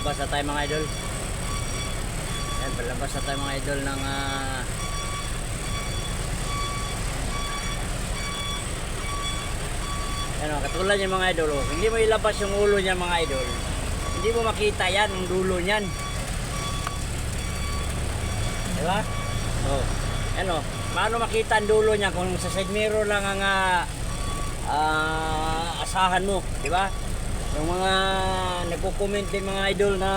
palabas na tayo mga idol. Yan, palabas na tayo mga idol ng ah, Yan o, katulad yung mga idol, oh. hindi mo ilabas yung ulo niya mga idol. Hindi mo makita yan, ang dulo niyan. Di ba? Oh. Yan o, paano makita ang dulo niya kung sa side mirror lang ang ah, asahan mo, di ba? Yung mga nagko-comment din mga idol na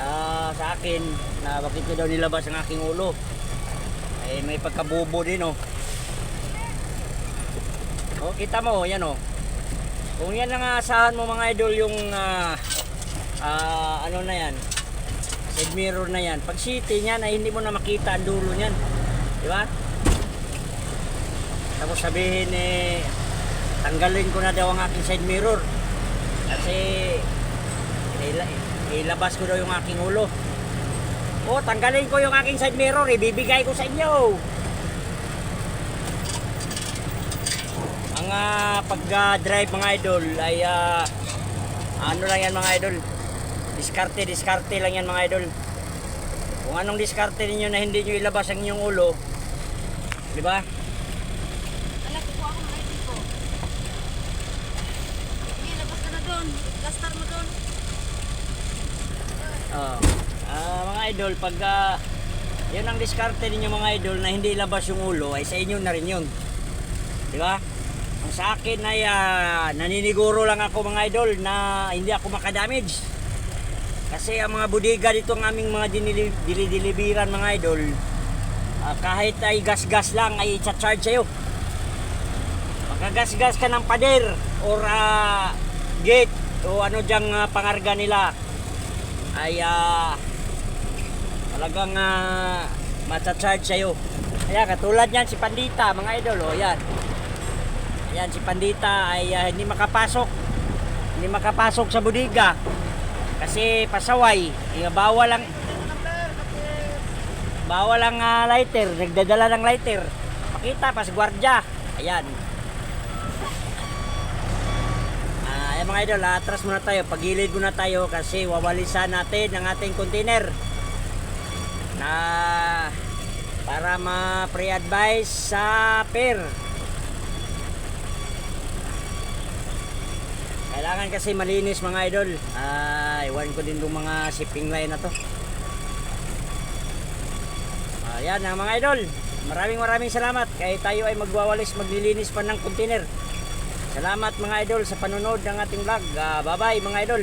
ah, sa akin na bakit ko daw nilabas ang aking ulo. Eh may pagkabubo din oh. Oh, kita mo, yan oh. Kung yan ang asahan mo mga idol yung ah, ah, ano na yan, side mirror na yan. Pag city niyan ay hindi mo na makita ang dulo niyan. Di ba? Tapos sabihin eh, tanggalin ko na daw ang aking side mirror. Kasi ila- ilabas ko daw yung aking ulo. O, tanggalin ko yung aking side mirror, ibibigay ko sa inyo. Ang pag-drive mga idol ay ah, ano lang yan mga idol. Diskarte, diskarte lang yan mga idol. Kung anong diskarte ninyo na hindi nyo ilabas ang inyong ulo, di ba? Anak, kukuha ako ng ID ko. Sige, labas ka na doon. Gastar mo doon. Oh. Ah, mga idol, pag ah, yun ang diskarte ninyo mga idol na hindi ilabas yung ulo, ay sa inyo na rin yun. Di ba? Ang sa akin ay ah, naniniguro lang ako mga idol na hindi ako makadamage. Kasi ang mga bodega dito ang aming mga dinili- dinideliveran mga idol, ah, kahit ay gas-gas lang ay i-charge sa'yo. Pagkagas-gas ka ng pader or ah, gate o ano dyang ah, pangarga nila ay ah, talagang uh, matcha-charge sa'yo. Kaya katulad yan si Pandita, mga idol, oh, yan. Ayan, si Pandita ay ah, hindi makapasok. Hindi makapasok sa bodega. Kasi pasaway. Eh, bawal lang bawal lang ah, lighter. Nagdadala ng lighter. Pakita, pas gwardya. Ayan. Ah, ayan mga idol, atras muna tayo. Pagilid muna tayo kasi wawalisan natin ang ating container na para ma-pre-advise sa pair. Kailangan kasi malinis mga idol. Ah, iwan ko din yung mga shipping line na to. Ayan ang mga idol. Maraming maraming salamat. Kaya tayo ay magwawalis, maglilinis pa ng container. Salamat mga idol sa panonood ng ating vlog. Ah, bye-bye mga idol.